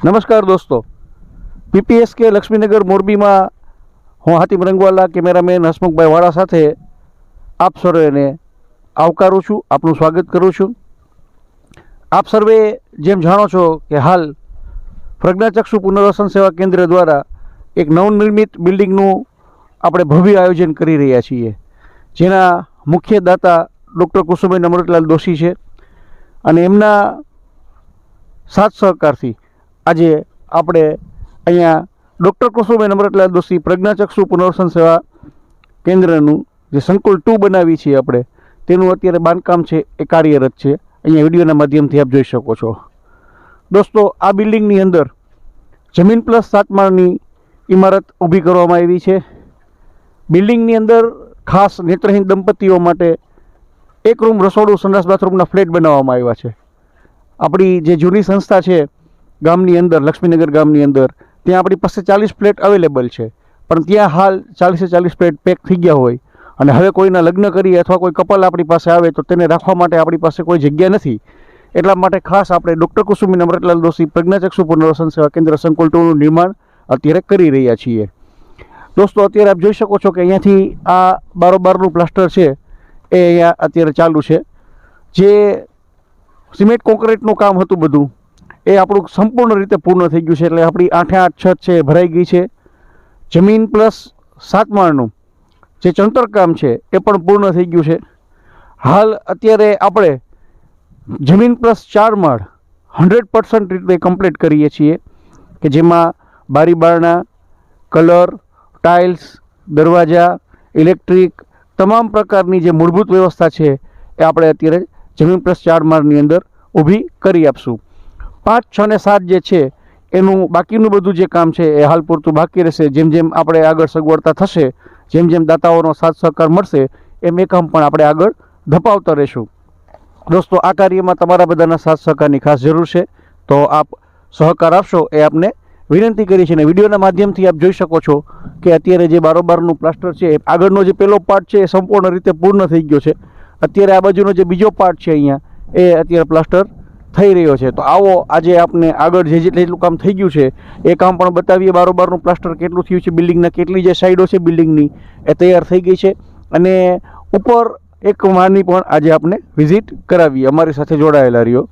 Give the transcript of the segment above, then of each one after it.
નમસ્કાર દોસ્તો. પીપીએસ કે લક્ષ્મીનગર મોરબીમાં હું હાતિમ રંગવાલા કેમેરામેન હસમુખભાઈ વાળા સાથે આપ સર્વેને આવકારું છું, આપનું સ્વાગત કરું છું. આપ સર્વે જેમ જાણો છો કે હાલ પ્રજ્ઞાચક્ષુ પુનર્વસન સેવા કેન્દ્ર દ્વારા એક નવનિર્મિત બિલ્ડિંગનું આપણે ભવ્ય આયોજન કરી રહ્યા છીએ. જેના મુખ્ય દાતા ડૉક્ટર કુસુમભાઈ અમૃતલાલ દોશી છે અને એમના સાથ સહકારથી આજે આપણે અહીંયા ડૉક્ટર કુસુમભાઈ નમ્રતલાલ દોશી પ્રજ્ઞાચક્ષુ પુનર્વસન સેવા કેન્દ્રનું જે સંકુલ ટુ બનાવી છે આપણે, તેનું અત્યારે બાંધકામ છે, એ કાર્યરત છે. અહીંયા વિડીયોના માધ્યમથી આપ જોઈ શકો છો. દોસ્તો, આ બિલ્ડિંગની અંદર જમીન પ્લસ સાત માળની ઇમારત ઊભી કરવામાં આવી છે. બિલ્ડિંગની અંદર ખાસ નેત્રહીન દંપતીઓ માટે એક રૂમ રસોડું, સંડાસ બાથરૂમના ફ્લેટ બનાવવામાં આવ્યા છે. આપણી જે જૂની સંસ્થા છે ગામની અંદર, લક્ષ્મીનગર ગામની અંદર, ત્યાં આપણી પાસે ચાલીસ ફ્લેટ અવેલેબલ છે. પણ ત્યાં હાલ ચાલીસે ચાલીસ ફ્લેટ પેક થઈ ગયા હોય. અને હવે કોઈના લગ્ન કરીએ અથવા કોઈ કપલ આપણી પાસે આવે તો તેને રાખવા માટે આપણી પાસે કોઈ જગ્યા નથી. એટલા માટે ખાસ આપણે ડૉક્ટર કુસુમી નમ્રતલાલ દોશી પ્રજ્ઞાચક્ષુ પુનર્વસન સેવા કેન્દ્ર સંકુલ ટુનું નિર્માણ અત્યારે કરી રહ્યા છીએ. દોસ્તો, અત્યારે આપ જોઈ શકો છો કે અહીંયાથી આ બારોબારનું પ્લાસ્ટર છે, એ અહીંયા અત્યારે ચાલુ છે. જે સિમેન્ટ કોન્ક્રીટનું કામ હતું બધું. એ આપણું સંપૂર્ણ રીતે પૂર્ણ થઈ ગયું છે એટલે આપણી આઠે આઠ છત છે, ભરાઈ ગઈ છે. જમીન પ્લસ સાત માળનું જે ચણતર કામ છે એ પણ પૂર્ણ થઈ ગયું છે. હાલ અત્યારે આપણે જમીન પ્લસ ચાર માળ હંડ્રેડ પર્સન્ટ રીતે કમ્પ્લીટ કરીએ છીએ કે જેમાં બારી બારણા, કલર, ટાઇલ્સ, દરવાજા, ઇલેક્ટ્રિક તમામ પ્રકારની જે મૂળભૂત વ્યવસ્થા છે એ આપણે અત્યારે જમીન પ્લસ ચાર માળની અંદર ઊભી કરી આપશું. પાંચ, છ ને સાત જે છે, એનું બાકીનું બધું જે કામ છે એ હાલ પૂરતું બાકી રહેશે. જેમ જેમ આપણે આગળ સગવડતા થશે, જેમ જેમ દાતાઓનો સાથ સહકાર મળશે, એમ એ કામ પણ આપણે આગળ ધપાવતા રહીશું. દોસ્તો, આ કાર્યમાં તમારા બધાના સાથ સહકારની ખાસ જરૂર છે. તો આપ સહકાર આપશો એ આપને વિનંતી કરી છે અને વિડીયોના માધ્યમથી આપ જોઈ શકો છો કે અત્યારે જે બારોબારનું પ્લાસ્ટર છે આગળનો જે પહેલો પાર્ટ છે એ સંપૂર્ણ રીતે પૂર્ણ થઈ ગયો છે. અત્યારે આ બાજુનો જે બીજો પાર્ટ છે અહીંયા, એ અત્યારે પ્લાસ્ટર થઈ રહ્યો છે. તો આવો આજે આપને આગળ જે જેટલું કામ થઈ ગયું છે, એ કામ પણ બતાવીએ. બારોબારનું પ્લાસ્ટર કેટલું થયું છે, બિલ્ડિંગના કેટલી જે સાઈડો છે બિલ્ડિંગની, એ તૈયાર થઈ ગઈ છે. અને ઉપર એક માની પણ આજે આપણે વિઝિટ કરાવીએ. અમારી સાથે જોડાયેલા રહ્યો.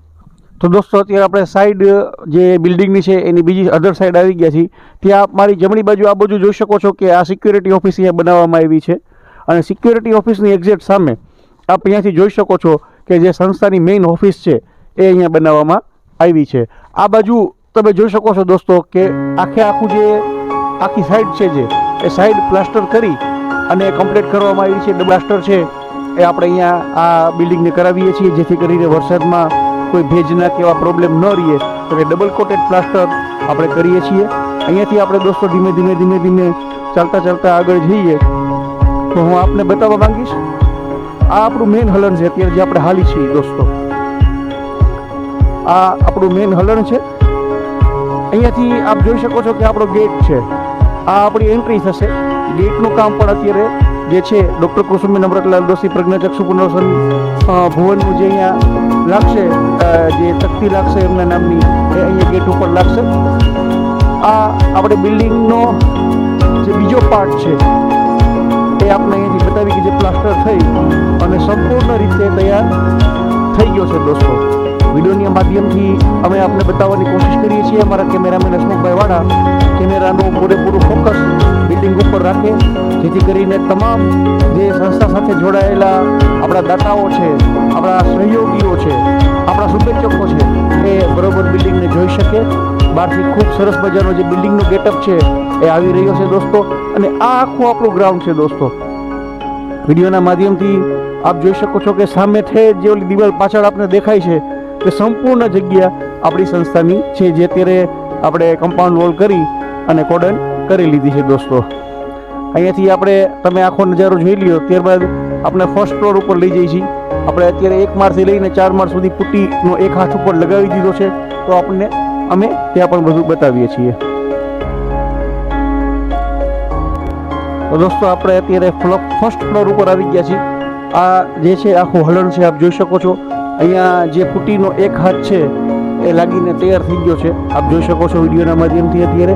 તો દોસ્તો, અત્યારે આપણે સાઈડ, જે બિલ્ડિંગની છે, એની બીજી અધર સાઈડ આવી ગયા છીએ. ત્યાં મારી જમણી બાજુ આ બાજુ જોઈ શકો છો કે આ સિક્યુરિટી ઓફિસ અહીંયા બનાવવામાં આવી છે. અને સિક્યુરિટી ઓફિસની એક્ઝેક્ટ સામે આપ અહીંયાથી જોઈ શકો છો કે જે સંસ્થાની મેઇન ઓફિસ છે એ અહીંયા બનાવવામાં આવી છે. આ બાજુ તમે જોઈ શકો છો દોસ્તો કે આખે આખું જે આખી સાઈડ છે જે, એ સાઈડ પ્લાસ્ટર કરી અને કમ્પ્લીટ કરવામાં આવી છે. પ્લાસ્ટર છે. એ આપણે અહીંયા આ બિલ્ડિંગને કરાવીએ છીએ જેથી કરીને વરસાદમાં કોઈ ભેજના કે એવા પ્રોબ્લેમ ન રહીએ. તો ડબલ કોટેડ પ્લાસ્ટર આપણે કરીએ છીએ. અહીંયાથી આપણે દોસ્તો ધીમે ધીમે ધીમે ધીમે ચાલતા ચાલતા આગળ જઈએ. તો હું આપને બતાવવા માંગીશ, આ આપણું મેઇન હલન છે, અત્યારે જે આપણે હાલી છીએ દોસ્તો. આ આપણું મેઇન હલણ છે. અહીંયાથી આપ જોઈ શકો છો કે આપણો ગેટ છે. આ આપણી એન્ટ્રી થશે. ગેટનું કામ પણ અત્યારે જે છે ડૉક્ટર કુસુમી નમ્રતલાલ દોશી પ્રજ્ઞાચક્ષુ પુનર્વસન ભુવનનું જે અહીંયા લાગશે જે તકતી લાગશે એમના નામની, એ અહીંયા ગેટ ઉપર લાગશે. આ આપણે બિલ્ડિંગનો જે બીજો પાર્ટ છે, એ આપણે અહીંયાથી બતાવી કે જે પ્લાસ્ટર થઈ અને સંપૂર્ણ રીતે તૈયાર થઈ ગયો છે દોસ્તો. વિડીયોની માધ્યમથી અમે આપને બતાવવાની કોશિશ કરીએ છીએ. અમારા કેમેરામેન હસમુખભાઈ વાળા કેમેરાનું પૂરેપૂરું ફોકસ બિલ્ડિંગ ઉપર રાખે, જેથી કરીને તમામ જે સંસ્થા સાથે જોડાયેલા આપણા દાતાઓ છે, આપણા સહયોગીઓ છે, આપણા શુભેચ્છકો છે, એ બરોબર બિલ્ડિંગને જોઈ શકે. બહારથી ખૂબ સરસ મજાનો જે બિલ્ડિંગનો ગેટઅપ છે, એ આવી રહ્યો છે દોસ્તો. અને આ આખું આપણું ગ્રાઉન્ડ છે દોસ્તો. વિડીયોના માધ્યમથી આપ જોઈ શકો છો કે સામે છે જે ઓલી દિવાલ પાછળ આપને દેખાય છે. કે સંપૂર્ણ જગ્યા આપણી સંસ્થાની છે, જે અત્યારે આપણે કમ્પાઉન્ડ વોલ કરી અને કોડન કરી લીધી છે દોસ્તો. અહીંયાથી આપણે, તમે આખો નજારો જોઈ લ્યો, ત્યારબાદ આપણે ફર્સ્ટ ફ્લોર ઉપર લઈ જઈએ છીએ. આપણે અત્યારે એક માળથી લઈને ચાર માળ સુધી પુટ્ટીનો એક હાથ ઉપર લગાવી દીધો છે. તો આપણને, અમે ત્યાં પણ બધું બતાવીએ છીએ. તો દોસ્તો, આપણે અત્યારે ફર્સ્ટ ફ્લોર ઉપર આવી ગયા છીએ. આ જે છે, આખું હલણ છે, આપ જોઈ શકો છો. અહીંયા જે ફૂટીનો એક હાથ છે, એ લાગીને તૈયાર થઈ ગયો છે. આપ જોઈ શકો છો વિડીયોના માધ્યમથી અત્યારે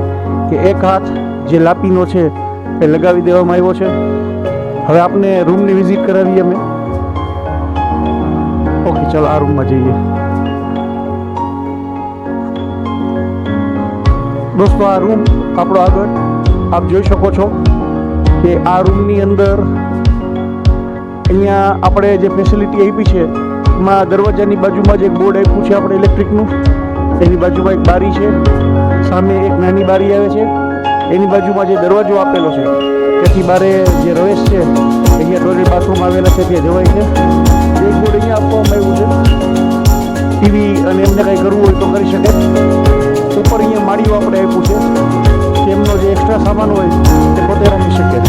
કે એક હાથ જે લાપીનો છે, એ લગાવી દેવામાં આવ્યો છે. હવે આપને રૂમની વિઝિટ કરાવીએ અમે. ઓકે, ચાલો આ રૂમમાં જઈએ. દોસ્તો, આ રૂમ આપણો આગળ, આપ જોઈ શકો છો કે આ રૂમની અંદર અહીંયા આપણે જે ફેસિલિટી આપી છે એમાં દરવાજાની બાજુમાં જ એક બોર્ડ આપ્યું છે આપણે ઇલેક્ટ્રિકનું એની બાજુમાં એક બારી છે. સામે એક નાની બારી આવે છે. એની બાજુમાં જે દરવાજો આપેલો છે. તેથી બારે જે રવેશ છે, અહીંયા ટોયલેટ બાથરૂમ આવેલા છે ત્યાં જવાય છે. એ બોર્ડ અહીંયા આપવામાં આવ્યું છે. ટીવી અને એમને કંઈ કરવું હોય તો કરી શકે. ઉપર અહીંયા માળીઓ આપણે આપ્યું છે. તેમનો જે એક્સ્ટ્રા સામાન હોય, તે પોતે રાખી શકે.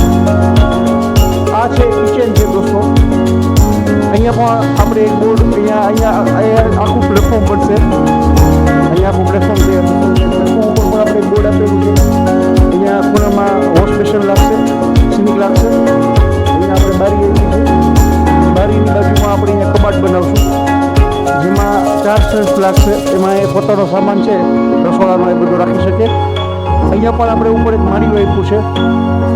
આ છે કિચન છે દોસ્તો. અહીંયા પણ આપણે એક બોર્ડ અહીંયા અહીંયા આખું પ્લેટફોર્મ બનશે અહીંયા આખું પ્લેટફોર્મ છે. પ્લેટફોર્મ ઉપર પણ આપણે બોર્ડ આપેલું છે. અહીંયા ખૂણામાં બેસન લાગશે સિંક લાગશે. અહીંયા આપણે બારી આવી છે. બારીની બાજુમાં આપણે અહીંયા કબાટ બનાવશું. જેમાં ચાર સેન્સ લાગશે. એમાં એ પોતાનો સામાન છે. રસોડાનો એ બધું રાખી શકે. અહીંયા પણ આપણે ઉપર એક માળી આપ્યું છે.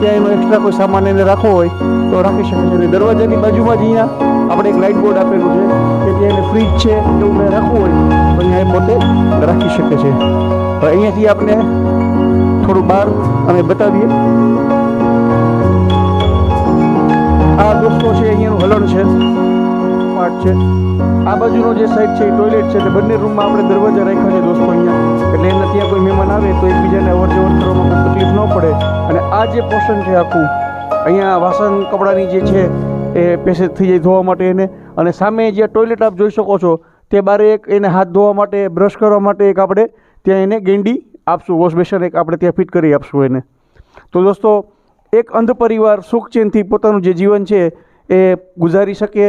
ત્યાં એનો એક્સ્ટ્રા કોઈ સામાન એને રાખવો હોય તો રાખી શકે છે. દરવાજાની બાજુમાં જ અહીંયા આપણે એક લાઇટ બોર્ડ આપેલું છે કે ત્યાં એને ફ્રીજ છે એવું મેં રાખવું હોય તો અહીંયા એ પોતે રાખી શકે છે. હવે અહીંયાથી આપણે થોડું બહાર અમે બતાવીએ. આ દોસ્તો છે અહીંયાનું હલણ છે. પાર્ટ છે. આ બાજુનો જે સાઈડ છે એ ટોયલેટ છે એટલે બંને રૂમમાં આપણે દરવાજા રાખ્યા છે દોસ્તો અહીંયા. એટલે એના ત્યાં કોઈ મહેમાન આવે તો એકબીજાને અવર જવર કરવામાં કોઈ તકલીફ ન પડે. અને આ જે પોર્શન છે આખું, અહીંયા વાસણ કપડાની જે છે એ પેસેજ થઈ જાય ધોવા માટે એને. અને સામે જે ટોયલેટ આપ જોઈ શકો છો, તે બારે એક એને હાથ ધોવા માટે બ્રશ કરવા માટે એક આપણે ત્યાં એને ગેંડી આપશું. વોશ બેસન એક આપણે ત્યાં ફિટ કરી આપશું એને. તો દોસ્તો, એક અંધ પરિવાર સુખચેનથી પોતાનું જે જીવન છે એ ગુજારી શકે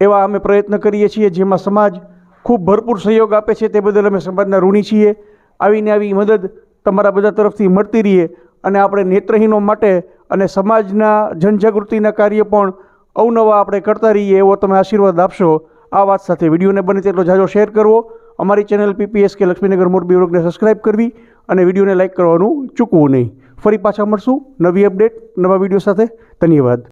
એવા અમે પ્રયત્ન કરીએ છીએ જેમાં સમાજ ખૂબ ભરપૂર સહયોગ આપે છે તે બદલ અમે સમાજના ઋણી છીએ. આવીને આવી મદદ તમારા બધા તરફથી મળતી રહીએ અને આપણે નેત્રહીનો માટે અને સમાજના જનજાગૃતિના કાર્ય પણ અવનવા આપણે કરતા રહીએ એવો તમે આશીર્વાદ આપશો. આ વાત સાથે વિડીયોને બને તેટલો જાજો શેર કરવો. અમારી ચેનલ પીપીએસ કે લક્ષ્મીનગર મોરબી વર્ગને સબસ્ક્રાઇબ કરવી અને વિડીયોને લાઇક કરવાનું ચૂકવું નહીં. ફરી પાછા મળશું નવી અપડેટ, નવા વીડિયો સાથે. ધન્યવાદ.